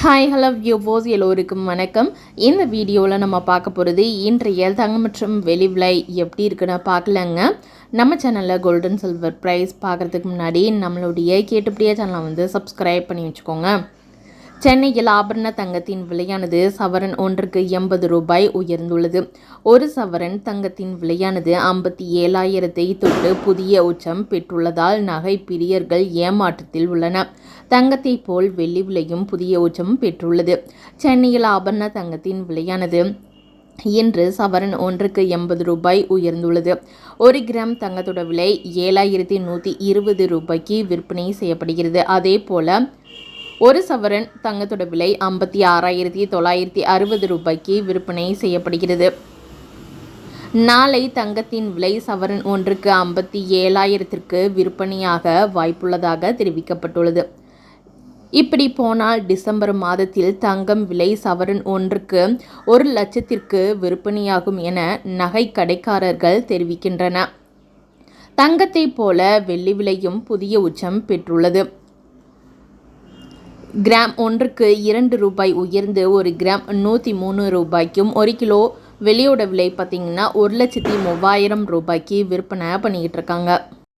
Hi hello வியூவோஸ் எல்லோருக்கும் வணக்கம். இந்த வீடியோவில் நம்ம பார்க்க போகிறது இன்றைய தங்கம் மற்றும் வெளி விலை எப்படி இருக்குன்னு பார்க்கலங்க. நம்ம சேனலில் கோல்டன் சில்வர் ப்ரைஸ் பார்க்குறதுக்கு முன்னாடி நம்மளுடைய கேட்டுப்படியே சேனலை வந்து சப்ஸ்கிரைப் பண்ணி வச்சுக்கோங்க. சென்னையில் ஆபரண தங்கத்தின் விலையானது சவரன் ஒன்றுக்கு எண்பது ரூபாய் உயர்ந்துள்ளது. ஒரு சவரன் தங்கத்தின் விலையானது ஐம்பத்தி ஏழாயிரத்தை தொட்டு புதிய உச்சம் பெற்றுள்ளதால் நகை பிரியர்கள் ஏமாற்றத்தில் உள்ளன. தங்கத்தை போல் வெள்ளி விலையும் புதிய உச்சம் பெற்றுள்ளது. சென்னையில் ஆபரண தங்கத்தின் விலையானது இன்று சவரன் ஒன்றுக்கு எண்பது ரூபாய் உயர்ந்துள்ளது. ஒரு கிராம் தங்கத்தோட விலை ஏழாயிரத்தி நூற்றி இருபது ரூபாய்க்கு விற்பனை செய்யப்படுகிறது. அதே போல் ஒரு சவரன் தங்கத்தோட விலை ஐம்பத்தி ஆறாயிரத்தி தொள்ளாயிரத்தி அறுபது ரூபாய்க்கு விற்பனை செய்யப்படுகிறது. நாளை தங்கத்தின் விலை சவரன் ஒன்றுக்கு ஐம்பத்தி ஏழாயிரத்திற்கு விற்பனையாக வாய்ப்புள்ளதாக தெரிவிக்கப்பட்டுள்ளது. இப்படி போனால் டிசம்பர் மாதத்தில் தங்கம் விலை சவரன் ஒன்றுக்கு ஒரு லட்சத்திற்கு விற்பனையாகும் என நகை கடைக்காரர்கள் தெரிவிக்கின்றன. தங்கத்தை போல வெள்ளி விலையும் புதிய உச்சம் பெற்றுள்ளது. கிராம் ஒன்றுக்கு இரண்டு ரூபாய் உயர்ந்து ஒரு கிராம் நூற்றி மூணு ரூபாய்க்கும் ஒரு கிலோ வெளியோட விலை பார்த்திங்கன்னா ஒரு லட்சத்தி மூவாயிரம் ரூபாய்க்கு விற்பனை பண்ணிக்கிட்டு இருக்காங்க.